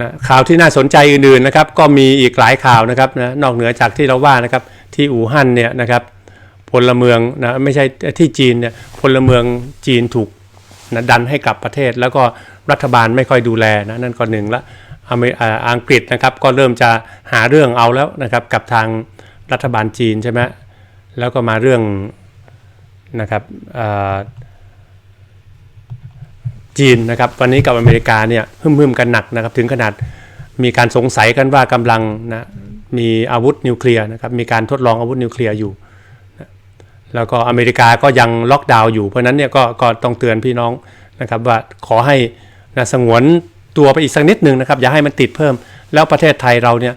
นะข่าวที่น่าสนใจอื่นๆนะครับก็มีอีกหลายข่าวนะครับนะนอกเหนือจากที่เราว่านะครับที่อู่ฮั่นเนี่ยนะครับพลเมืองนะไม่ใช่ที่จีนเนี่ยพลเมืองจีนถูกนะดันให้กลับประเทศ แล้วก็รัฐบาลไม่ค่อยดูแลนะนั่นก็หนึ่งละอ,อังกฤษนะครับก็เริ่มจะหาเรื่องเอาแล้วนะครับกับทางรัฐบาลจีนใช่ไหมแล้วก็มาเรื่องนะครับ จีนนะครับวันนี้กับอเมริกาเนี่ยหึ่มๆกันหนักนะครับถึงขนาดมีการสงสัยกันว่ากำลังนะมีอาวุธนิวเคลียร์นะครับมีการทดลองอาวุธนิวเคลียร์อยู่นะแล้วก็อเมริกาก็ยังล็อกดาวน์อยู่เพราะนั้นเนี่ยก็ก็ต้องเตือนพี่น้องนะครับว่าขอให้นะสงวนตัวไปอีกสักนิดหนึ่งนะครับอย่าให้มันติดเพิ่ม แล้วประเทศไทยเราเนี่ย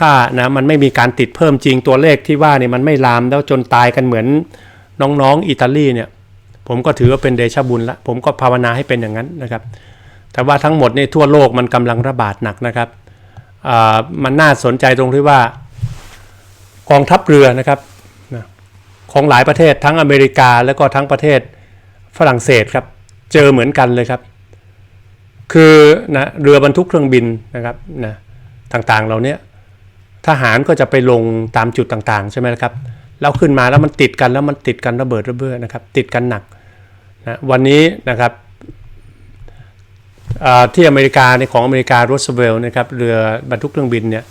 ถ้านะมันไม่มีการติดเพิ่มจริงตัวเลขที่ว่าเนี่ยมันไม่ลามแล้วจนตายกันเหมือนน้องๆอิตาลีเนี่ย ผมก็ถือว่าเป็นเดชบุญละผมก็ภาวนาให้เป็นอย่างนั้นนะครับ แต่ว่าทั้งหมดนี่ทั่วโลกมันกำลังระบาดหนักนะครับอ่ามันน่าสนใจตรงที่ว่ากองทัพเรือนะครับนะของหลายประเทศทั้งอเมริกาแล้วก็ทั้งประเทศฝรั่งเศสครับ เจอเหมือนกันเลยครับ คือนะเรือบรรทุกเครื่องบินนะครับนะต่างๆเราเนี้ยทหารก็จะไปลงตามจุดต่างๆ ใช่ไหมครับ แล้วขึ้นมาแล้วมันติดกันแล้วมันติดกันระเบิดระเบ้อนะครับ ติดกันหนักนะวันนี้นะครับที่อเมริกาในของอเมริการสเวลนะครับเรือบรรทุกเครื่องบินเนี่ย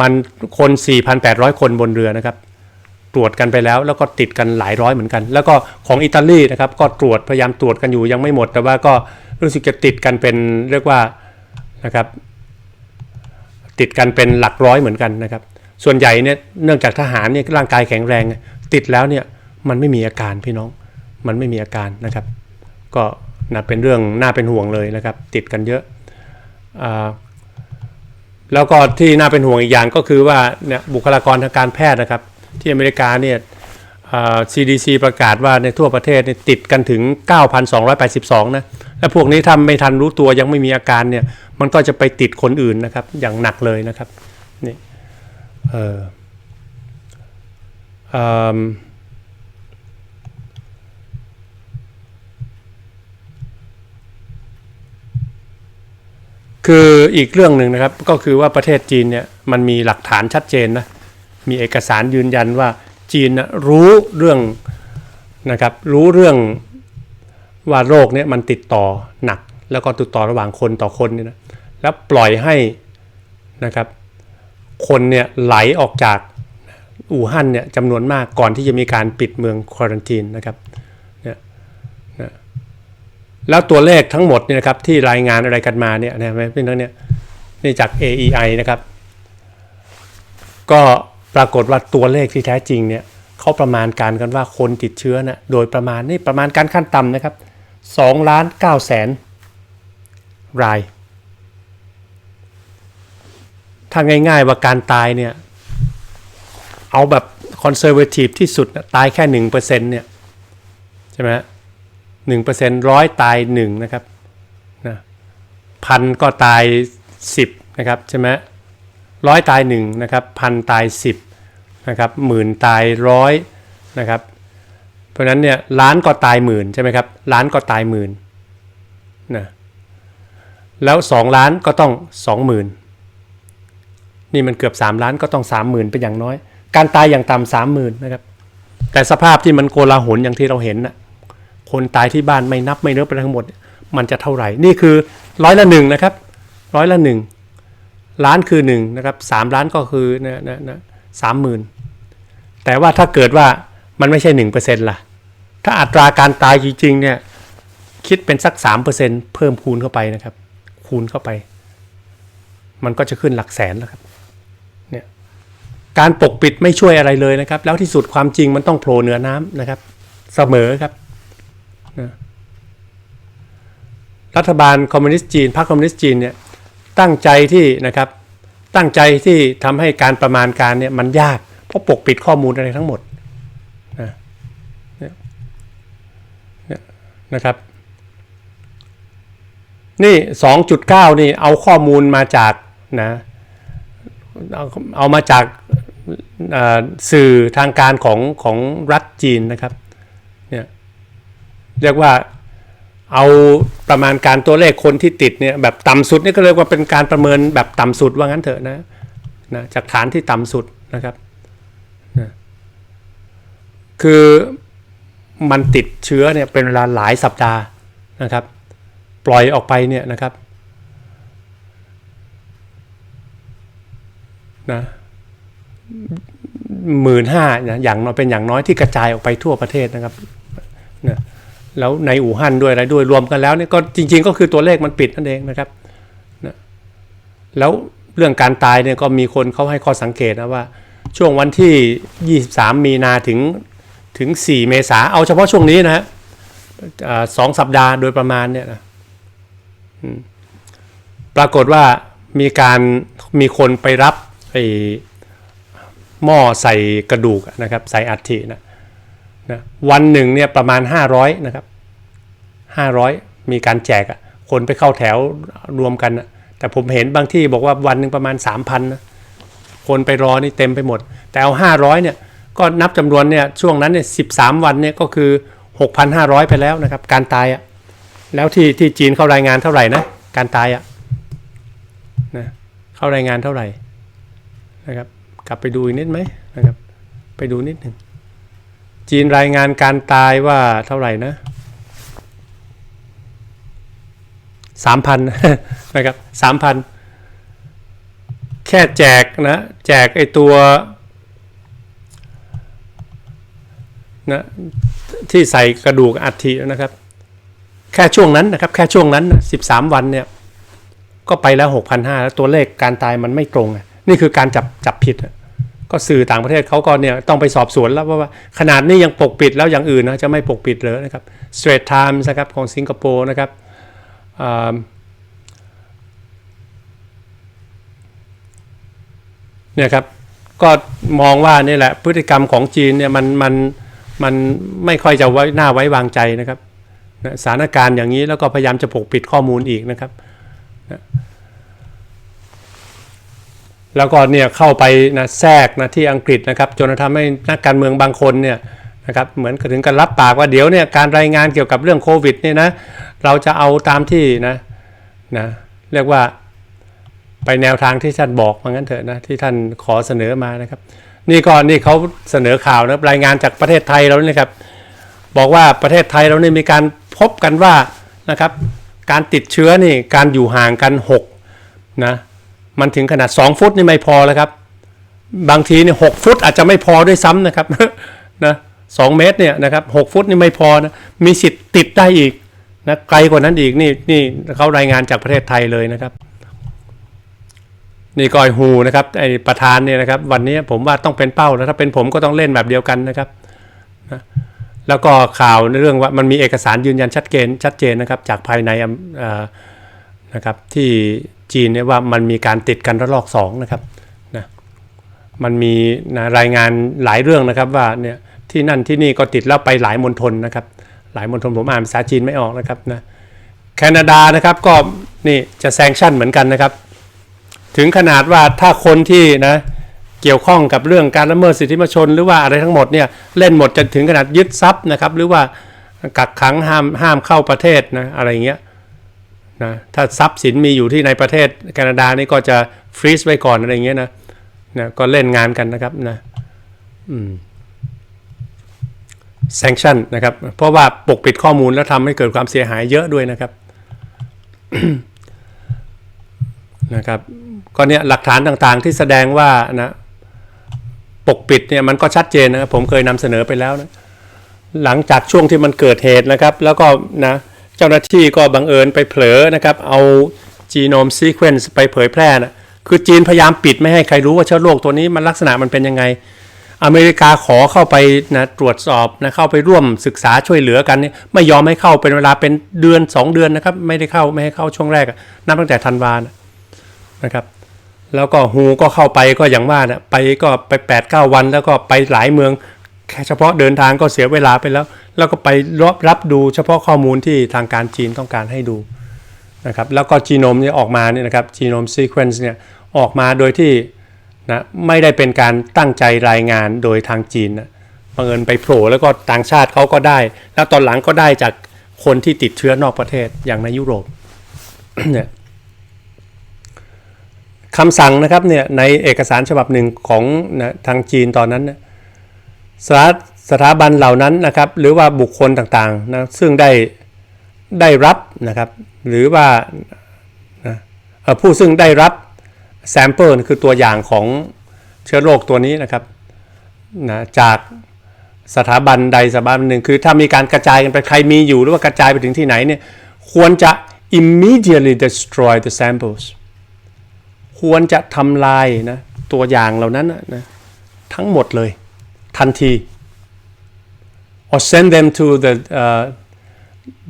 มันคน 4,800 คนบนเรือนะครับ ตรวจกันไปแล้วแล้วก็ติดกันหลายร้อยเหมือนกัน แล้วก็ของอิตาลีนะครับก็ตรวจพยายามตรวจกันอยู่ยังไม่หมด แต่ว่าก็รู้สึกจะติดกันเป็นเรียกว่านะครับติดกันเป็นหลักร้อยเหมือนกันนะครับ ส่วนใหญ่เนี่ยเนื่องจากทหารเนี่ยร่างกายแข็งแรง ติดแล้วเนี่ยมันไม่มีอาการพี่น้อง มันไม่มีอาการนะครับ ก็นะเป็นเรื่องน่าเป็นห่วงเลยนะครับ ติดกันเยอะอแล้วก็ที่น่าเป็นห่วงอีกอย่างก็คือว่าเนี่ยบุคลากรทางการแพทย์นะครับ ที่อเมริกาเนี่ย CDC ประกาศว่าในทั่วประเทศเนี่ยติดกันถึง 9,282 นะ และพวกนี้ถ้าไม่ทันรู้ตัวยังไม่มีอาการเนี่ย มันก็จะไปติดคนอื่นนะครับ อย่างหนักเลยนะครับนี่ เออคืออีกเรื่องหนึ่งนะครับก็คือว่าประเทศจีนเนี่ยมันมีหลักฐานชัดเจนนะมีเอกสารยืนยันว่าจีนนะรู้เรื่องนะครับรู้เรื่องว่าโรคเนี่ยมันติดต่อหนัก แล้วก็ติดต่อระหว่างคนต่อคนเนี่ยนะแล้วปล่อยให้นะครับ คนเนี่ยไหลออกจากอู่ฮั่นเนี่ยจำนวนมากก่อนที่จะมีการปิดเมืองควอรันทีนนะครับเนี่ยนะแล้วตัวเลขทั้งหมดเนี่ยนะครับที่รายงานอะไรกันมาเนี่ยนะพี่น้องเนี่ยนี่จาก AEI นะครับ ก็ปรากฏว่าตัวเลขที่แท้จริงเนี่ยเขาประมาณการกันว่าคนติดเชื้อนะโดยประมาณนี่ประมาณการขั้นต่ำนะครับ2ล้าน9แสนราย ถ้าง่าย ๆ ว่าการตายเนี่ย เอาแบบคอนเซอร์เวทีฟที่สุดตายแค่หนึ่งเปอร์เซ็นต์เนี่ยใช่ไหมหนึ่งเปอร์เซ็นต์ร้อยตายหนึ่งนะครับนะพันก็ตายสิบนะครับใช่ไหมร้อยตายหนึ่งนะครับพันตายสิบนะครับหมื่นตายร้อยนะครับเพราะฉะนั้นเนี่ยล้านก็ตายหมื่นใช่ไหมครับล้านก็ตายหมื่นนะแล้วสองล้านก็ต้องสองหมื่น นี่มันเกือบ 3 ล้านก็ต้อง 30,000 เป็นอย่างน้อย การตายอย่างต่ำสามหมื่นนะครับ แต่สภาพที่มันโกลาหลอย่างที่เราเห็นน่ะคนตายที่บ้านไม่นับไม่เนื้อไปทั้งหมด มันจะเท่าไหร่ นี่คือร้อยละหนึ่งนะครับร้อยละหนึ่งล้านคือหนึ่งนะครับสามล้านก็คือนะนะนะสามหมื่นแต่ว่าถ้าเกิดว่ามันไม่ใช่หนึ่งเปอร์เซ็นต์ล่ะ ถ้าอัตราการตายจริงๆเนี่ยคิดเป็นสักสามเปอร์เซ็นต์เพิ่มคูณเข้าไปนะครับ คูณเข้าไป มันก็จะขึ้นหลักแสนแล้วครับ การปกปิดไม่ช่วยอะไรเลยนะครับ แล้วที่สุดความจริงมันต้องโผล่เหนือน้ำนะครับ เสมอครับนะรัฐบาลคอมมิวนิสต์จีนพรรคคอมมิวนิสต์จีนเนี่ยตั้งใจที่นะครับตั้งใจที่ทำให้การประมาณการเนี่ยมันยากเพราะปกปิดข้อมูลอะไรทั้งหมดนะเนี่ยนะครับ นี่ 2.9 นี่เอาข้อมูลมาจากนะเอามาจาก สื่อทางการของของรัฐจีนนะครับเนี่ยเรียกว่าเอาประมาณการตัวเลขคนที่ติดเนี่ยแบบต่ำสุดนี่ก็เรียกว่าเป็นการประเมินแบบต่ำสุดว่างั้นเถอะนะนะจากฐานที่ต่ำสุดนะครับนะคือมันติดเชื้อเนี่ยเป็นเวลาหลายสัปดาห์นะครับ ปล่อยออกไปเนี่ยนะครับนะ หมื่นห้าอย่างน้อยเป็นอย่างน้อยที่กระจายออกไปทั่วประเทศนะครับนะแล้วในอู่ฮั่นด้วยอะไรด้วยรวมกันแล้วเนี่ยก็จริง ๆ ก็คือตัวเลขมันปิดนั่นเองนะครับนะแล้วเรื่องการตายเนี่ยก็มีคนเขาให้ข้อสังเกตนะว่า ช่วงวันที่ 23 มีนาถึงถึง 4 เมษาเอาเฉพาะช่วงนี้นะฮะสองสัปดาห์โดยประมาณเนี่ยนะปรากฏว่ามีการมีคนไปรับไอ หม้อใส่กระดูกนะครับใส่อัฐินะนะวันหนึ่งเนี่ยประมาณ 500นะครับ500 มีการแจกคนไปเข้าแถวรวมกันอะแต่ผมเห็นบางที่บอกว่าวันหนึ่งประมาณ 3,000นะคนไปรอนี่เต็มไปหมด แต่เอา500เนี่ยก็นับจำนวนเนี่ยช่วงนั้นเนี่ย13 วันเนี่ยก็คือ 6,500 ไปแล้วนะครับ การตายอะแล้วที่ที่จีนเข้ารายงานเท่าไหร่นะการตายอะนะเข้ารายงานเท่าไหร่นะครับ กลับไปดูอีกนิดไหมนะครับ ไปดูนิดหนึ่ง จีนรายงานการตายว่าเท่าไหร่นะสามพันนะครับสามพันแค่แจกนะ แจกไอตัวนะที่ใส่กระดูกอัฐินะครับ แค่ช่วงนั้นนะครับ แค่ช่วงนั้นสิบสามวันเนี่ย ก็ไปแล้วหกพันห้าแล้วตัวเลขการตายมันไม่ตรง นี่คือการจับจับผิดอะ ก็สื่อต่างประเทศเขาก็เนี่ยต้องไปสอบสวนแล้วว่าขนาดนี้ยังปกปิดแล้วอย่างอื่นนะจะไม่ปกปิดเลยนะครับ Straits Times นะครับของสิงคโปร์นะครับเนี่ยครับก็มองว่านี่แหละพฤติกรรมของจีนเนี่ยมันมันมันไม่ค่อยจะไว้หน้าไว้วางใจนะครับสถานการณ์อย่างนี้แล้วก็พยายามจะปกปิดข้อมูลอีกนะครับ แล้วก็เนี่ยเข้าไปนะแทรกนะที่อังกฤษนะครับจนทำให้นักการเมืองบางคนเนี่ยนะครับเหมือนถึงกันรับปากว่าเดี๋ยวเนี่ยการรายงานเกี่ยวกับเรื่องโควิดเนี่ยนะเราจะเอาตามที่นะนะเรียกว่าไปแนวทางที่ท่านบอกมางั้นเถอะนะที่ท่านขอเสนอมานะครับ นี่ก่อนนี่เขาเสนอข่าวนะรายงานจากประเทศไทยเราเนี่ยครับบอกว่าประเทศไทยเราเนี่ยมีการพบกันว่านะครับการติดเชื้อนี่การอยู่ห่างกัน6นะ มันถึงขนาด 2 ฟุตนี่ไม่พอแล้วครับ บางทีเนี่ยหฟุตอาจจะไม่พอด้วยซ้ำนะครับนะสองเมตรเนี่ยนะครับหฟุตนี่ไม่พอนะมีสิทธิ์ติดได้อีกนะไกลกว่านั้นอีกนี่นี่เขารายงานจากประเทศไทยเลยนะครับนี่กอยฮูนะครับไอประธานเนี่ยนะครับ วันนี้ผมว่าต้องเป็นเป้าแล้วถ้าเป็นผมก็ต้องเล่นแบบเดียวกันนะครับนะแล้วก็ข่าวในเรื่องว่ามันมีเอกสารยืนยันชัดเจนชัดเจนนะครับ จากภายในอำเอ่อนะครับที่ จีนเนี่ยว่ามันมีการติดกันระลอกสองนะครับนะมันมีนะรายงานหลายเรื่องนะครับว่าเนี่ยที่นั่นที่นี่ก็ติดแล้วไปหลายมณฑลนะครับ หลายมณฑลผมอ่านภาษาจีนไม่ออกนะครับนะแคนาดานะครับก็นี่จะแซงชั่นเหมือนกันนะครับ ถึงขนาดว่าถ้าคนที่นะเกี่ยวข้องกับเรื่องการละเมิดสิทธิมนุษยชน หรือว่าอะไรทั้งหมดเนี่ยเล่นหมดจะถึงขนาดยึดทรัพย์นะครับ หรือว่ากักขังห้ามห้ามเข้าประเทศนะอะไรเงี้ย นะถ้าทรัพย์สินมีอยู่ที่ในประเทศแคนาดานี่ก็จะฟรีซไว้ก่อนอะไรอย่างเงี้ยนะนะก็เล่นงานกันนะครับนะอืม sanction นะครับ เพราะว่าปกปิดข้อมูลแล้วทำให้เกิดความเสียหายเยอะด้วยนะครับนะครับก็เนี่ยหลักฐานต่างๆที่แสดงว่านะปกปิดเนี่ยมันก็ชัดเจนนะครับผมเคยนำเสนอไปแล้วนะหลังจากช่วงที่มันเกิดเหตุนะครับ แล้วก็นะ เจ้าหน้าที่ก็บังเอิญไปเผลอนะครับ เอาจีโนมซีเควนซ์ไปเผยแพร่นะคือจีนพยายามปิดไม่ให้ใครรู้ว่าเชื้อโรคตัวนี้มันลักษณะมันเป็นยังไง อเมริกาขอเข้าไปนะตรวจสอบนะเข้าไปร่วมศึกษาช่วยเหลือกันนี่ไม่ยอมให้เข้าเป็นเวลาเป็นเดือน 2 เดือนนะครับ ไม่ได้เข้าไม่ให้เข้าช่วงแรกนับตั้งแต่ธันวานะนะครับ แล้วก็ฮูก็เข้าไปก็อย่างว่านะไปก็ไป8ปดเวัน แล้วก็ไปหลายเมือง แค่เฉพาะเดินทางก็เสียเวลาไปแล้ว แล้วก็ไปรับรับดูเฉพาะข้อมูลที่ทางการจีนต้องการให้ดูนะครับแล้วก็จีโนมเนี่ยออกมาเนี่ยนะครับจีโนมซีเควนซ์เนี่ยออกมาโดยที่นะไม่ได้เป็นการตั้งใจรายงานโดยทางจีนนะบังเอิญไปโผล่แล้วก็ต่างชาติเขาก็ได้ แล้วตอนหลังก็ได้จากคนที่ติดเชื้อนอกประเทศอย่างในยุโรปเนี่ยคำสั่งนะครับเนี่ยในเอกสารฉบับหนึ่งของนะทางจีนตอนนั้นนะ สถาสถาบันเหล่านั้นนะครับหรือว่าบุคคลต่างๆนะซึ่งได้ได้รับนะครับหรือว่านะผู้ซึ่งได้รับแซมเปิลคือตัวอย่างของเชื้อโรคตัวนี้นะครับนะจากสถาบันใดสถาบันหนึ่งคือถ้ามีการกระจายกันไปใครมีอยู่หรือว่ากระจายไปถึงที่ไหนเนี่ยควรจะ immediately destroy the samples ควรจะทำลายนะตัวอย่างเหล่านั้นนะทั้งหมดเลย ทันที or send them to the uh,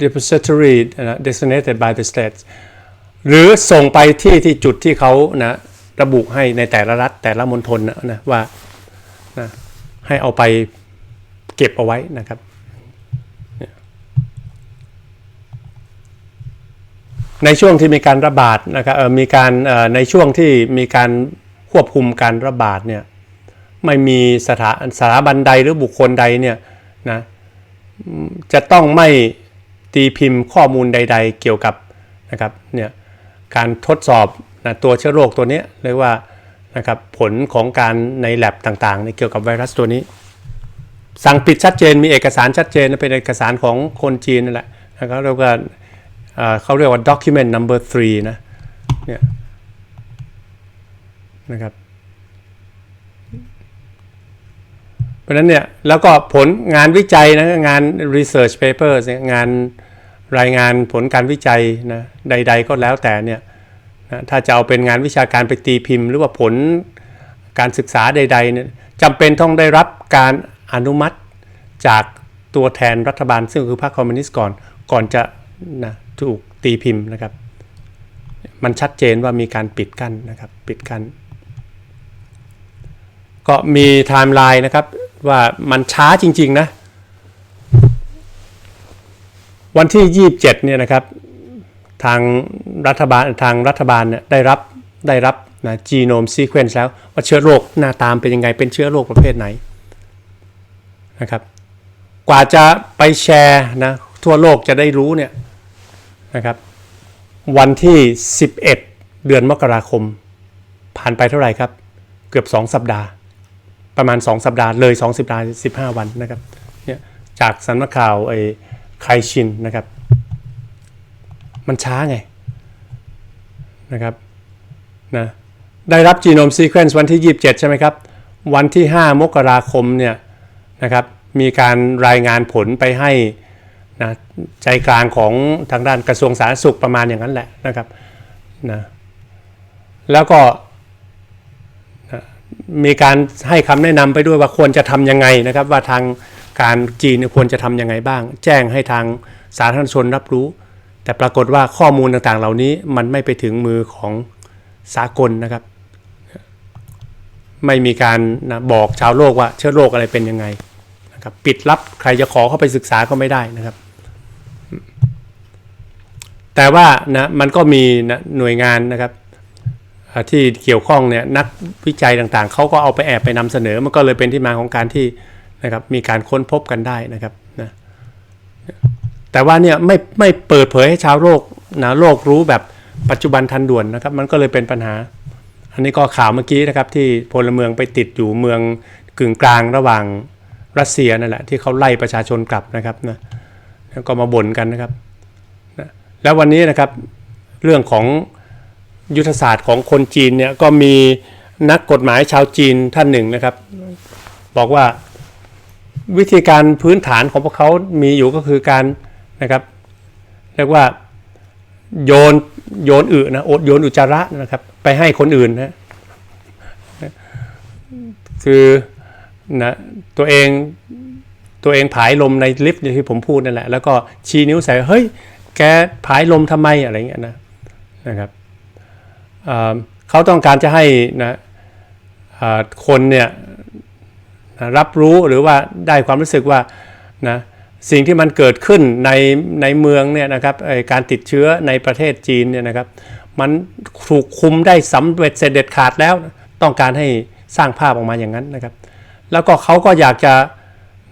depository uh, designated by the states หรือส่งไปที่ที่จุดที่เขานะระบุให้ในแต่ละรัฐแต่ละมณฑลนะนะว่านะให้เอาไปเก็บเอาไว้นะครับในช่วงที่มีการระบาดนะครับมีการในช่วงที่มีการควบคุมการระบาดเนี่ย ไม่มีสถาสถาบันใดหรือบุคคลใดเนี่ยนะจะต้องไม่ตีพิมพ์ข้อมูลใด ๆ เกี่ยวกับนะครับเนี่ยการทดสอบนะตัวเชื้อโรคตัวนี้เรียกว่านะครับผลของการใน lab ต่างๆในเกี่ยวกับไวรัสตัวนี้ สั่งปิดชัดเจนมีเอกสารชัดเจนเป็นเอกสารของคนจีนนั่นแหละแล้วก็เรียกว่าเขาเรียกว่า document number three นะเนี่ยนะครับเพ ราะฉะนั้นเนี่ยแล้วก็ผลงานวิจัยนะงาน research paper เนี่ยงานรายงานผลการวิจัยนะใด ๆ ก็แล้วแต่เนี่ยนะถ้าจะเอาเป็นงานวิชาการไปตีพิมพ์ หรือว่าผลการศึกษาใดๆเนี่ยจำเป็นต้องได้รับการอนุมัติจากตัวแทนรัฐบาล ซึ่งคือพรรคคอมมิวนิสต์ก่อนก่อนจะนะถูกตีพิมพ์นะครับ มันชัดเจนว่ามีการปิดกั้นนะครับปิดกั้น ก็มีไทม์ไลน์นะครับว่ามันช้าจริง ๆ นะ วันที่ 27เนี่ยนะครับทางรัฐบาลทางรัฐบาลเนี่ยได้รับได้รับนะจีโนมซีเควนซ์แล้วว่าเชื้อโรคหน้าตามเป็นยังไงเป็นเชื้อโรคประเภทไหนนะครับกว่าจะไปแชร์นะทั่วโลกจะได้รู้เนี่ยนะครับวันที่ 11 เดือนมกราคม ผ่านไปเท่าไหร่ครับ เกือบ 2 สัปดาห์ ประมาณ 2 สัปดาห์เลย2สัปดาห์15 วันนะครับเนี่ยจากสำนักข่าวไอ้ไคชินนะครับ มันช้าไงนะครับนะได้รับจีโนมซีเควนซ์วันที่ 27 ใช่ไหมครับ วันที่ 5 มกราคมเนี่ยนะครับมีการรายงานผลไปให้นะใจกลางของทางด้านกระทรวงสาธารณสุขประมาณอย่างนั้นแหละนะครับนะแล้วก็ มีการให้คำแนะนำไปด้วยว่าควรจะทำยังไงนะครับ ว่าทางการจีนควรจะทำยังไงบ้าง แจ้งให้ทางสาธารณชนรับรู้ แต่ปรากฏว่าข้อมูลต่างๆ เหล่านี้มันไม่ไปถึงมือของสากลนะครับ ไม่มีการนะบอกชาวโลกว่าเชื้อโรคอะไรเป็นยังไงนะครับปิดลับใครจะขอเข้าไปศึกษาก็ไม่ได้นะครับ แต่ว่านะมันก็มีนะหน่วยงานนะครับ ที่เกี่ยวข้องเนี่ยนักวิจัยต่างๆ เขาก็เอาไปแอบไปนำเสนอ มันก็เลยเป็นที่มาของการที่นะครับมีการค้นพบกันได้นะครับนะแต่ว่าเนี่ยไม่ไม่เปิดเผยให้ชาวโลกนะโลกรู้แบบปัจจุบันทันด่วนนะครับ มันก็เลยเป็นปัญหา อันนี้ก็ข่าวเมื่อกี้นะครับที่พลเมืองไปติดอยู่เมืองกึ่งกลางระหว่างรัสเซียนั่นแหละที่เขาไล่ประชาชนกลับนะครับนะแล้วก็มาบ่นกันนะครับนะแล้ววันนี้นะครับเรื่องของ ยุทธศาสตร์ของคนจีนเนี่ยก็มีนักกฎหมายชาวจีนท่านหนึ่งนะครับ บอกว่าวิธีการพื้นฐานของพวกเขามีอยู่ก็คือการนะครับเรียกว่าโยนโยนอึนะโอดโยนอุจจาระนะครับ ไปให้คนอื่นนะคือนะตัวเองตัวเองผายลมในลิฟต์อย่างที่ผมพูดนั่นแหละแล้วก็ชี้นิ้วใส่เฮ้ยแกผายลมทำไมอะไรเงี้ยนะนะครับ เขาต้องการจะให้นะคนเนี่ยนะรับรู้หรือว่าได้ความรู้สึกว่านะสิ่งที่มันเกิดขึ้นในในเมืองเนี่ยนะครับการติดเชื้อในประเทศจีนเนี่ยนะครับ มันถูกคุมได้สำเร็จเสร็จเด็ดขาดแล้ว ต้องการให้สร้างภาพออกมาอย่างนั้นนะครับ แล้วก็เขาก็อยากจะ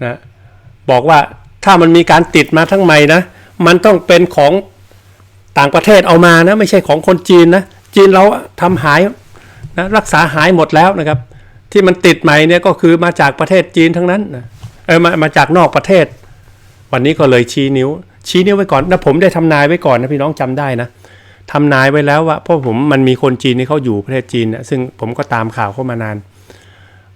นะบอกว่าถ้ามันมีการติดมาทั้งใหม่นะ มันต้องเป็นของต่างประเทศเอามานะ ไม่ใช่ของคนจีนนะ จีนเราทำหายนะรักษาหายหมดแล้วนะครับ ที่มันติดใหม่เนี่ยก็คือมาจากประเทศจีนทั้งนั้นนะเออมามาจากนอกประเทศ วันนี้ก็เลยชี้นิ้ว ชี้นิ้วไว้ก่อนนะผมได้ทำนายไว้ก่อนนะพี่น้องจำได้นะทำนายไว้แล้วว่าเพราะผมมันมีคนจีนที่เขาอยู่ประเทศจีนนะซึ่งผมก็ตามข่าวเข้ามานาน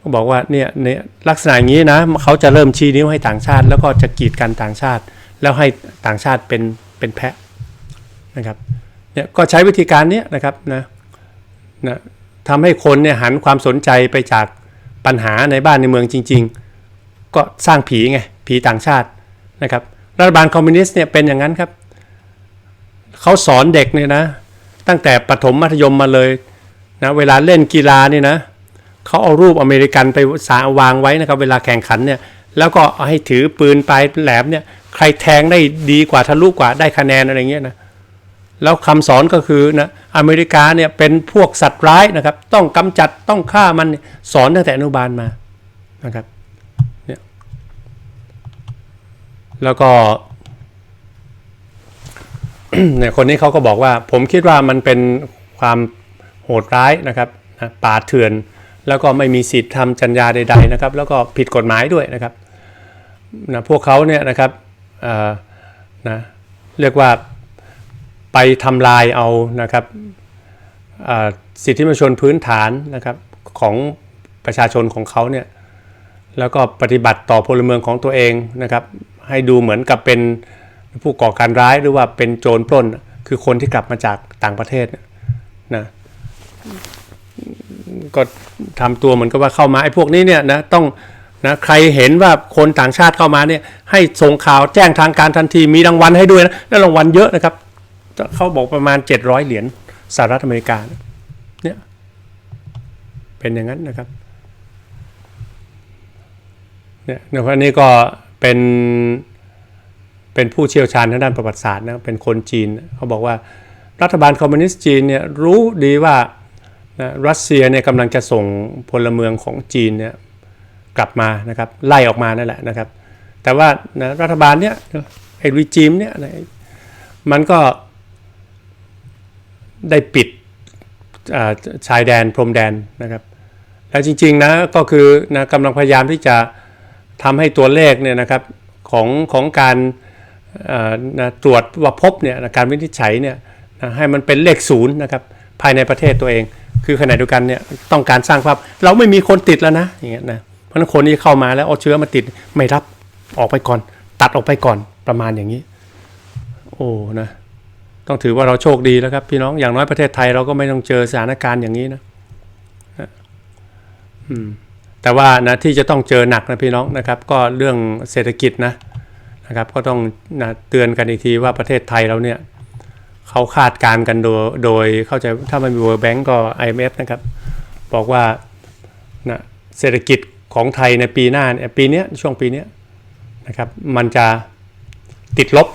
ก็บอกว่าเนี่ยเนี่ยลักษณะอย่างนี้นะเขาจะเริ่มชี้นิ้วให้ต่างชาติ แล้วก็จะกีดกันต่างชาติ แล้วให้ต่างชาติเป็นเป็นแพะนะครับ เนี่ยก็ใช้วิธีการนี้นะครับนะนะทำให้คนเนี่ยหันความสนใจไปจากปัญหาในบ้านในเมืองจริง ๆ ก็สร้างผีไงผีต่างชาตินะครับรัฐบาลคอมมิวนิสต์เนี่ยเป็นอย่างนั้นครับเขาสอนเด็กเนี่ยนะตั้งแต่ประถมมัธยมมาเลยนะเวลาเล่นกีฬานี่นะเขาเอารูปอเมริกันไปสาวางไว้นะครับเวลาแข่งขันเนี่ยแล้วก็ให้ถือปืนปลายแหลมเนี่ยใครแทงได้ดีกว่าทะลุกว่าได้คะแนนอะไรเงี้ยนะ แล้วคำสอนก็คือนะอเมริกาเนี่ยเป็นพวกสัตว์ร้ายนะครับ ต้องกำจัดต้องฆ่ามันสอนตั้งแต่อนุบาลมานะครับเนี่ยแล้วก็เนี่ยคนนี้เขาก็บอกว่า ผมคิดว่ามันเป็นความโหดร้ายนะครับนะป่าเถื่อน แล้วก็ไม่มีสิทธิ์ทำจัญญาใด ๆนะครับ แล้วก็ผิดกฎหมายด้วยนะครับนะพวกเขาเนี่ยนะครับเอ่อนะเรียกว่า ไปทำลายเอานะครับสิทธิมนุษยชนพื้นฐานนะครับของประชาชนของเขาเนี่ยแล้วก็ปฏิบัติต่อพลเมืองของตัวเองนะครับ ให้ดูเหมือนกับเป็นผู้ก่อการร้ายหรือว่าเป็นโจรปล้น คือคนที่กลับมาจากต่างประเทศนะก็ทำตัวเหมือนกับว่าเข้ามาไอ้พวกนี้เนี่ยนะต้องนะใครเห็นว่าคนต่างชาติเข้ามาเนี่ยให้ส่งข่าวแจ้งทางการทันทีมีรางวัลให้ด้วยนะและรางวัลเยอะนะครับ เขาบอกประมาณ 700 เหรียญสหรัฐอเมริกาเนี่ยเป็นอย่างนั้นนะครับเนี่ยในวันนี้ก็เป็นเป็นผู้เชี่ยวชาญทางด้านประวัติศาสตร์นะเป็นคนจีนเขาบอกว่ารัฐบาลคอมมิวนิสต์จีนเนี่ยรู้ดีว่านะรัสเซียเนี่ยกำลังจะส่งพลเมืองของจีนเนี่ยกลับมานะครับไล่ออกมานั่นแหละนะครับ แต่ว่านะรัฐบาลเนี่ยไอ้รีจิมเนี่ยมันก็ ได้ปิดชายแดนพรมแดนนะครับแล้วจริงๆนะก็คือนะกำลังพยายามที่จะทำให้ตัวเลขเนี่ยนะครับของของการนะตรวจว่าพบเนี่ยนะการวินิจฉัยเนี่ยนะให้มันเป็นเลขศูนย์นะครับภายในประเทศตัวเอง คือขณะเดียวกันเนี่ยต้องการสร้างภาพเราไม่มีคนติดแล้วนะอย่างเงี้ยนะเพราะฉะนั้นคนที่เข้ามาแล้วเอาเชื้อมาติดไม่รับออกไปก่อน ตัดออกไปก่อนประมาณอย่างนี้ โอ้นะ ต้องถือว่าเราโชคดีแล้วครับพี่น้องอย่างน้อยประเทศไทยเราก็ไม่ต้องเจอสถานการณ์อย่างนี้นะแต่ว่านะที่จะต้องเจอหนักนะพี่น้องนะครับ ก็เรื่องเศรษฐกิจนะนะครับ ก็ต้องนะเตือนกันอีกทีว่าประเทศไทยเราเนี่ยเขาคาดการณ์กันโดยโดยเข้าใจถ้ามันมี World Bank ก็ IMF นะครับ บอกว่านะเศรษฐกิจของไทยในปีหน้าเนี่ยปีนี้ช่วงปีนี้นะครับ มันจะติดลบ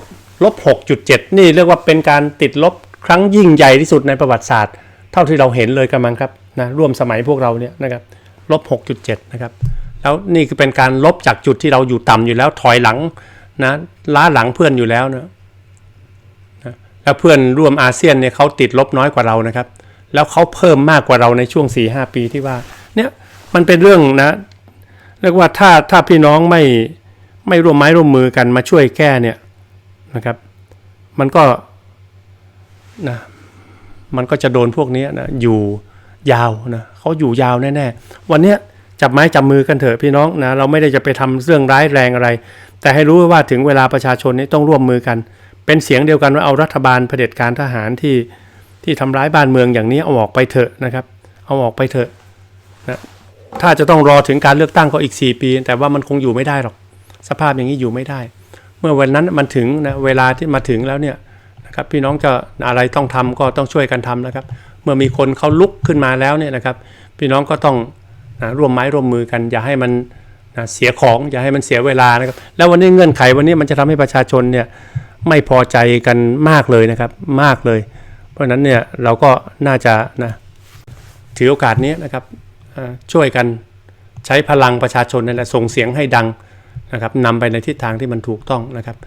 ลบ6.7 นี่เรียกว่าเป็นการติดลบครั้งยิ่งใหญ่ที่สุดในประวัติศาสตร์ เท่าที่เราเห็นเลยกันมั้งครับนะร่วมสมัยพวกเราเนี่ยนะครับลบ6.7 นะครับ แล้วนี่คือเป็นการลบจากจุดที่เราอยู่ต่ำอยู่แล้วถอยหลังนะล้าหลังเพื่อนอยู่แล้วนะนะแล้วเพื่อนร่วมอาเซียนเนี่ยเขาติดลบน้อยกว่าเรานะครับ แล้วเขาเพิ่มมากกว่าเราในช่วง 4-5 ปีที่ว่าเนี่ยมันเป็นเรื่องนะเรียกว่าถ้าถ้าพี่น้องไม่ไม่ร่วมไม้ร่วมมือกันมาช่วยแก้เนี่ย นะครับ มันก็นะมันก็จะโดนพวกนี้นะอยู่ยาวนะเขาอยู่ยาวแน่ๆวันเนี้ยจับไม้จับมือกันเถอะพี่น้องนะเราไม่ได้จะไปทำเรื่องร้ายแรงอะไร แต่ให้รู้ว่าถึงเวลาประชาชนนี้ต้องร่วมมือกัน เป็นเสียงเดียวกันว่าเอารัฐบาลเผด็จการทหารที่ที่ทำร้ายบ้านเมืองอย่างนี้เอาออกไปเถอะนะครับ เอาออกไปเถอะนะถ้าจะต้องรอถึงการเลือกตั้งก็อีก 4 ปี แต่ว่ามันคงอยู่ไม่ได้หรอก สภาพอย่างนี้อยู่ไม่ได้ มื่อวันนั้นมันถึงนะเวลาที่มาถึงแล้วเนี่ยนะครับพี่น้องจะอะไรต้องทำก็ต้องช่วยกันทำนะครับ เมื่อมีคนเขาลุกขึ้นมาแล้วเนี่ยนะครับ พี่น้องก็ต้องนะร่วมไม้ร่วมมือกัน อย่าให้มันนะเสียของอย่าให้มันเสียเวลานะครับ แล้ววันนี้เงื่อนไขวันนี้มันจะทำให้ประชาชนเนี่ยไม่พอใจกันมากเลยนะครับมากเลย เพราะฉะนั้นเนี่ยเราก็น่าจะนะถือโอกาสนี้นะครับช่วยกันใช้พลังประชาชนนั่นแหละส่งเสียงให้ดัง นะครับนำไปในทิศทางที่มันถูกต้องนะครับ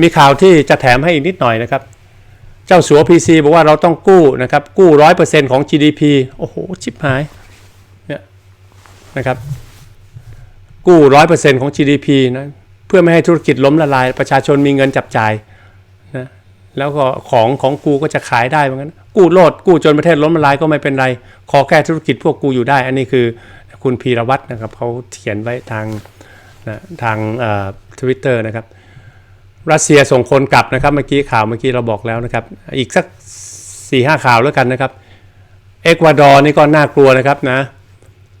มีข่าวที่จะแถมให้อีกนิดหน่อยนะครับ เจ้าสัว PC บอกว่าเราต้องกู้นะครับกู้ร้อยเปอร์เซ็นต์ของ GDP โอ้โหชิบหายเนี่ยนะครับ กู้ร้อยเปอร์เซ็นต์ของ GDP นะเพื่อไม่ให้ธุรกิจล้มละลาย ประชาชนมีเงินจับจ่ายนะแล้วก็ของของกูก็จะขายได้เหมือนกันกู้โลดกู้จนประเทศล้มละลายก็ไม่เป็นไร ขอแค่ธุรกิจพวกกูอยู่ได้ อันนี้คือคุณพีรวัตรนะครับเขาเขียนไว้ทาง นะทางทวิตเตอร์นะครับรัสเซียส่งคนกลับนะครับ เมื่อกี้ข่าวเมื่อกี้เราบอกแล้วนะครับ อีกสักสี่ห้าข่าวแล้วกันนะครับ เอกวาดอร์นี่ก็น่ากลัวนะครับนะ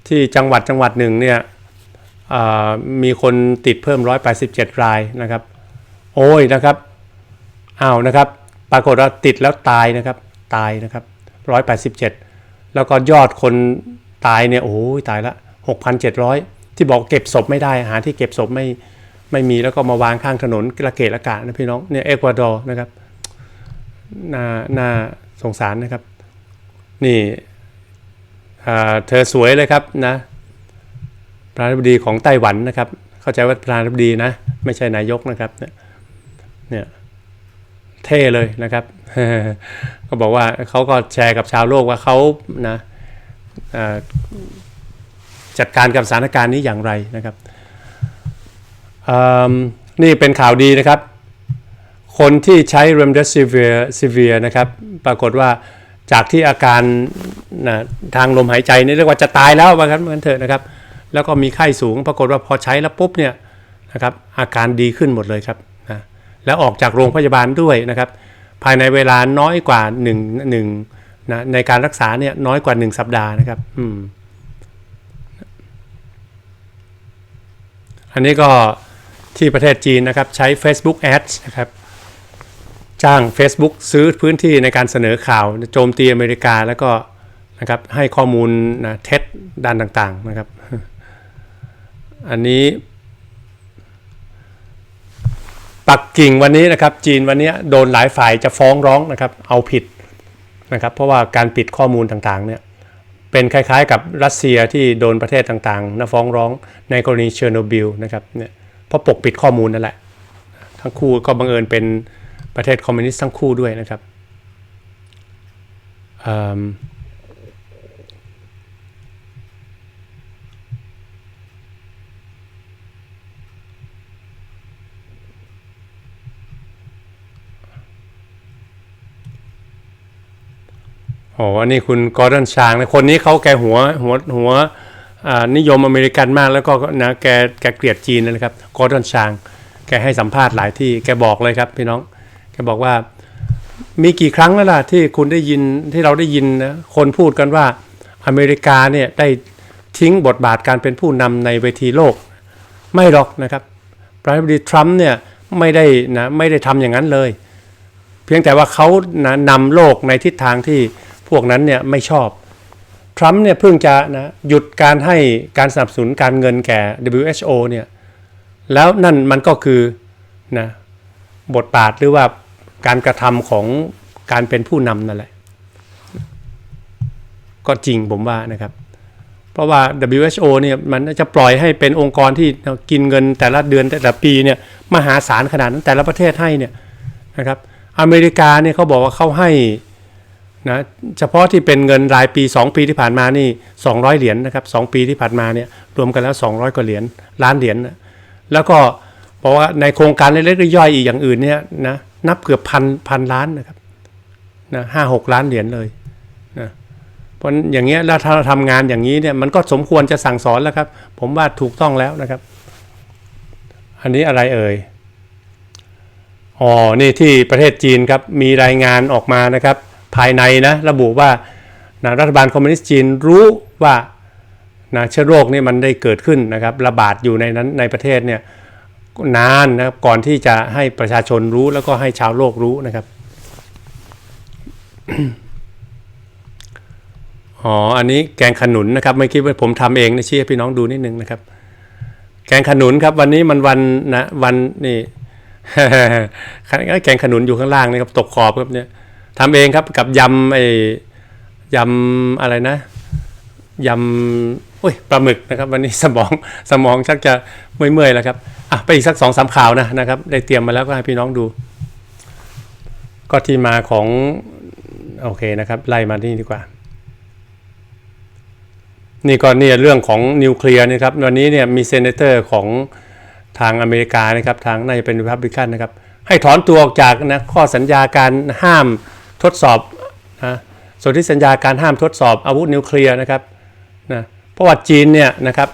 ที่จังหวัดจังหวัดหนึ่งเนี่ยมีคนติดเพิ่ม 187 รายนะครับ โอ้ยนะครับอ้าวนะครับ ปรากฏว่าติดแล้วตายนะครับ ตายนะครับ 187 แล้วก็ยอดคนตายเนี่ยโอ้ยตายละ 6,700 ที่บอกเก็บศพไม่ได้หาที่เก็บศพไม่ไม่มีแล้วก็มาวางข้างถนนระเกะระกะนะพี่น้องเนี่ยเอกวาดอร์นะครับน่าน่าสงสารนะครับ นี่เธอสวยเลยครับนะประธานาธิบดีของไต้หวันนะครับ เข้าใจว่าประธานาธิบดีนะ ไม่ใช่นายกนะครับเนี่ยเนี่ยเท่เลยนะครับก็บอกว่าเขาก็แชร์กับชาวโลกว่าเขานะอ่า จัดการกับสถานการณ์นี้อย่างไรนะครับนี่เป็นข่าวดีนะครับ คนที่ใช้ remdesivir severe นะครับ ปรากฏว่าจากที่อาการนะทางลมหายใจนี่เรียกว่าจะตายแล้วว่างั้นเหมือนเถอะนะครับ แล้วก็มีไข้สูง ปรากฏว่าพอใช้แล้วปุ๊บเนี่ยนะครับอาการดีขึ้นหมดเลยครับนะแล้วออกจากโรงพยาบาลด้วยนะครับ ภายในเวลาน้อยกว่า1งนะในการรักษาเนี่ยน้อยกว่า 1 สัปดาห์นะครับ อืม อันนี้ก็ที่ประเทศจีนนะครับใช้ Facebook Ads นะครับจ้าง Facebook ซื้อพื้นที่ในการเสนอข่าวโจมตีอเมริกาแล้วก็นะครับให้ข้อมูลนะเท็จด้านต่างๆนะครับ อันนี้ปักกิ่งวันนี้นะครับจีนวันนี้โดนหลายฝ่ายจะฟ้องร้องนะครับเอาผิดนะครับเพราะว่าการปิดข้อมูลต่างๆเนี่ย เป็นคล้ายๆ กับรัสเซียที่โดนประเทศต่างๆนะฟ้องร้องในกรณีเชอร์โนบิลนะครับเนี่ยเพราะปกปิดข้อมูลนั่นแหละ ทั้งคู่ก็บังเอิญเป็นประเทศคอมมิวนิสต์ทั้งคู่ด้วยนะครับ โอ้อันนี้คุณกอร์ดอนชางนะคนนี้เขาแกหัวหัวหัวนิยมอเมริกันมากแล้วก็นะแกแกเกลียดจีนนะครับกอร์ดอนชาง แกให้สัมภาษณ์หลายที่แกบอกเลยครับพี่น้อง แกบอกว่ามีกี่ครั้งแล้วล่ะที่คุณได้ยินที่เราได้ยินนะคนพูดกันว่าอเมริกาเนี่ยได้ทิ้งบทบาทการเป็นผู้นำในเวทีโลก ไม่หรอกนะครับประธานาธิบดีทรัมป์เนี่ยไม่ได้นะไม่ได้ทำอย่างนั้นเลย เพียงแต่ว่าเขานะนำโลกในทิศทางที่ พวกนั้นเนี่ยไม่ชอบ ทรัมป์เนี่ยเพิ่งจะนะหยุดการให้การสนับสนุนการเงินแก่ WHO เนี่ยแล้วนั่นมันก็คือนะบทบาทหรือว่าการกระทำของการเป็นผู้นำนั่นแหละ ก็จริงผมว่านะครับ เพราะว่า WHO เนี่ยมันจะปล่อยให้เป็นองค์กรที่กินเงินแต่ละเดือนแต่ละปีเนี่ยมหาศาลขนาดนั้นแต่ละประเทศให้เนี่ยนะครับ อเมริกาเนี่ยเขาบอกว่าเขาให้ นะเฉพาะที่เป็นเงินรายปี 2 ปีที่ผ่านมานี่ 200 เหรียญนะครับสปีที่ผ่านมาเนี่ยรวมกันแล้ว 200 กว่าเหรียญล้านเหรียญนะแล้วก็บอกว่าในโครงการเล็กๆย่อยอีกอย่างอื่นเนี่ยนะนับเกือบพันพันล้านนะครับนะห้าหกล้านเหรียญเลยนะเพราะอย่างเงี้ยแล้วถ้าเราทำงานอย่างนี้เนี่ยมันก็สมควรจะสั่งสอนแล้วครับ ผมว่าถูกต้องแล้วนะครับ อันนี้อะไรเอ่ยอ๋อนี่ที่ประเทศจีนครับมีรายงานออกมานะครับ ภายในนะระบุว่านะรัฐบาลคอมมิวนิสต์จีนรู้ว่านะเชื้อโรคนี่มันได้เกิดขึ้นนะครับระบาดอยู่ในนั้นในประเทศเนี่ยนานนะครับก่อนที่จะให้ประชาชนรู้แล้วก็ให้ชาวโลกรู้นะครับอ๋ออันนี้แกงขนุนนะครับไม่คิดว่าผมทำเองนะชี้ให้พี่น้องดูนิดนึงนะครับ แกงขนุนครับวันนี้มันวันนะวันนี่แกงขนุนอยู่ข้างล่างนี่ครับตกขอบครับเนี่ย ทำเองครับกับยำไอ้ยำอะไรนะยโอ้ยปลาหมึกนะครับ วันนี้สมองสมองชักจะเมื่อยๆแล้วครับอะไปอีกสักสองสามข่าวนะนะครับ ได้เตรียมมาแล้วก็ให้พี่น้องดู ก็ที่มาของโอเคนะครับ ไล่มาที่นี่ดีกว่า นี่ก็เนี่ยเรื่องของนิวเคลียร์นะครับวันนี้เนี่ยมีเซเนเตอร์ของทางอเมริกานะครับ ทางน่าจะเป็นริพับลิกันนะครับ ให้ถอนตัวออกจากนะข้อสัญญาการห้าม ทดสอบนะส่วนที่สัญญาการห้ามทดสอบอาวุธนิวเคลียร์นะครับนะเพราะว่าจีนเนี่ยนะครับ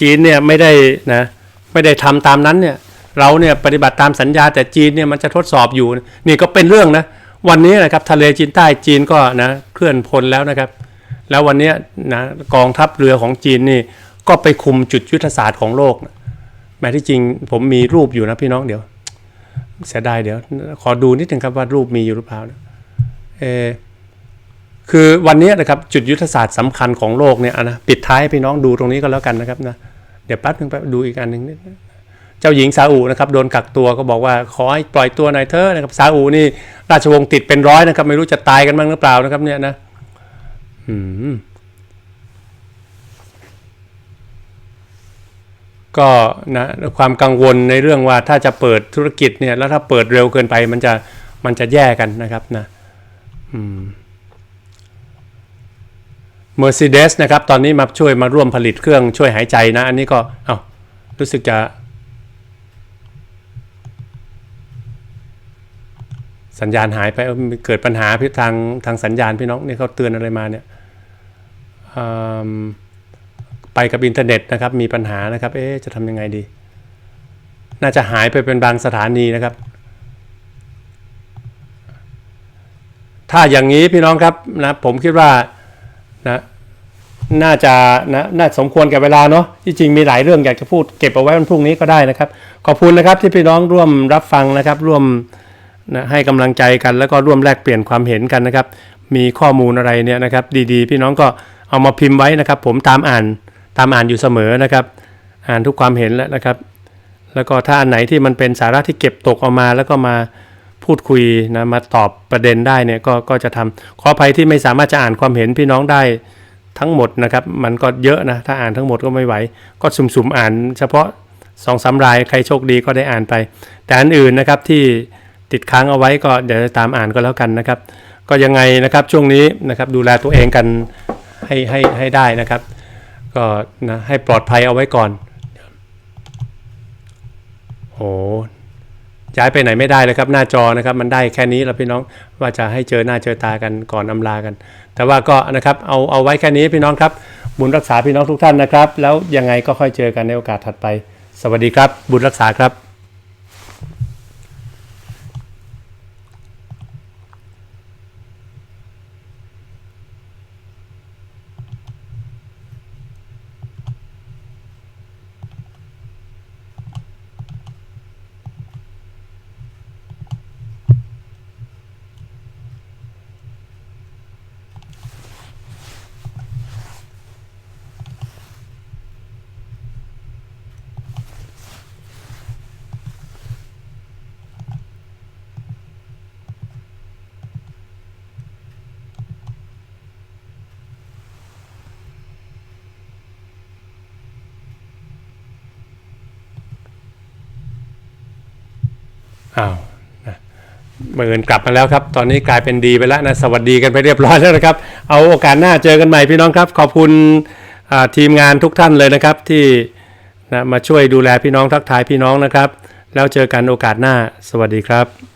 จีนเนี่ยไม่ได้นะไม่ได้ทำตามนั้นเนี่ยเราเนี่ยปฏิบัติตามสัญญาแต่จีนเนี่ยมันจะทดสอบอยู่ นี่ก็เป็นเรื่องนะวันนี้นะครับทะเลจีนใต้จีนก็นะเคลื่อนพลแล้วนะครับ แล้ววันนี้นะกองทัพเรือของจีนนี่ก็ไปคุมจุดยุทธศาสตร์ของโลกแม้ที่จริงผมมีรูปอยู่นะพี่น้องเดี๋ยว เสียดายเดี๋ยว ขอดูนิดนึงครับว่ารูปมีอยู่หรือเปล่านะเออคือวันนี้นะครับจุดยุทธศาสตร์สำคัญของโลกเนี่ยนะปิดท้ายพี่น้องดูตรงนี้ก็แล้วกันนะครับนะเดี๋ยวแป๊บนึงแป๊บดูอีกอันหนึ่งนิดเจ้าหญิงซาอุนะครับโดนกักตัวก็บอกว่าขอให้ปล่อยตัวน่อยเถอนะครับซาอุนี่ราชวงศ์ติดเป็นร้อยนะครับ ไม่รู้จะตายกันบ้างหรือเปล่านะครับเนี่ยนะอืม ก็นะความกังวลในเรื่องว่าถ้าจะเปิดธุรกิจเนี่ยแล้วถ้าเปิดเร็วเกินไปมันจะมันจะแย่กันนะครับนะอืม Mercedes นะครับ ตอนนี้มาช่วยมาร่วมผลิตเครื่องช่วยหายใจนะ อันนี้ก็เอา้ารู้สึกจะ สัญญาณหายไปเอ้ามีเกิดปัญหาพี่ทางทางสัญญาณพี่น้องนี่เขาเตือนอะไรมาเนี่ยอืม ไปกับอินเทอร์เน็ตนะครับมีปัญหานะครับเอ๊จะทำยังไงดี น่าจะหายไปเป็นบางสถานีนะครับ ถ้าอย่างนี้พี่น้องครับนะผมคิดว่านะน่าจะนะน่าสมควรแก่เวลาเนาะที่จริงมีหลายเรื่องอยากจะพูดเก็บเอาไว้วันพรุ่งนี้ก็ได้นะครับ ขอบคุณนะครับที่พี่น้องร่วมรับฟังนะครับร่วมนะให้กำลังใจกันแล้วก็ร่วมแลกเปลี่ยนความเห็นกันนะครับ มีข้อมูลอะไรเนี่ยนะครับ ดีๆ พี่น้องก็เอามาพิมพ์ไว้นะครับ ผมตามอ่าน ตามอ่านอยู่เสมอนะครับ อ่านทุกความเห็นแล้วนะครับ แล้วก็ถ้าอันไหนที่มันเป็นสาระที่เก็บตกออกมา แล้วก็มาพูดคุยนะมาตอบประเด็นได้เนี่ยก็ก็จะทำขออภัยที่ไม่สามารถจะอ่านความเห็นพี่น้องได้ทั้งหมดนะครับ มันก็เยอะนะถ้าอ่านทั้งหมดก็ไม่ไหว ก็สุ่มๆอ่านเฉพาะสองสามรายใครโชคดีก็ได้อ่านไป แต่อันอื่นนะครับที่ติดค้างเอาไว้ก็เดี๋ยวตามอ่านก็แล้วกันนะครับ ก็ยังไงนะครับช่วงนี้นะครับดูแลตัวเองกันให้ให้ให้ได้นะครับ ก็นะให้ปลอดภัยเอาไว้ก่อนโอ้ย้ายไปไหนไม่ได้เลยครับหน้าจอนะครับ มันได้แค่นี้แล้วพี่น้องว่าจะให้เจอหน้าเจอตากันก่อนอำลากัน แต่ว่าก็นะครับเอาเอาไว้แค่นี้พี่น้องครับ บุญรักษาพี่น้องทุกท่านนะครับ แล้วยังไงก็ค่อยเจอกันในโอกาสถัดไป สวัสดีครับ บุญรักษาครับ อ้าวนะบังเอิญกลับมาแล้วครับ ตอนนี้กลายเป็นดีไปแล้วนะ สวัสดีกันไปเรียบร้อยแล้วนะครับ เอาโอกาสหน้าเจอกันใหม่พี่น้องครับ ขอบคุณทีมงานทุกท่านเลยนะครับที่นะมาช่วยดูแลพี่น้องทักทายพี่น้องนะครับ แล้วเจอกันโอกาสหน้า สวัสดีครับ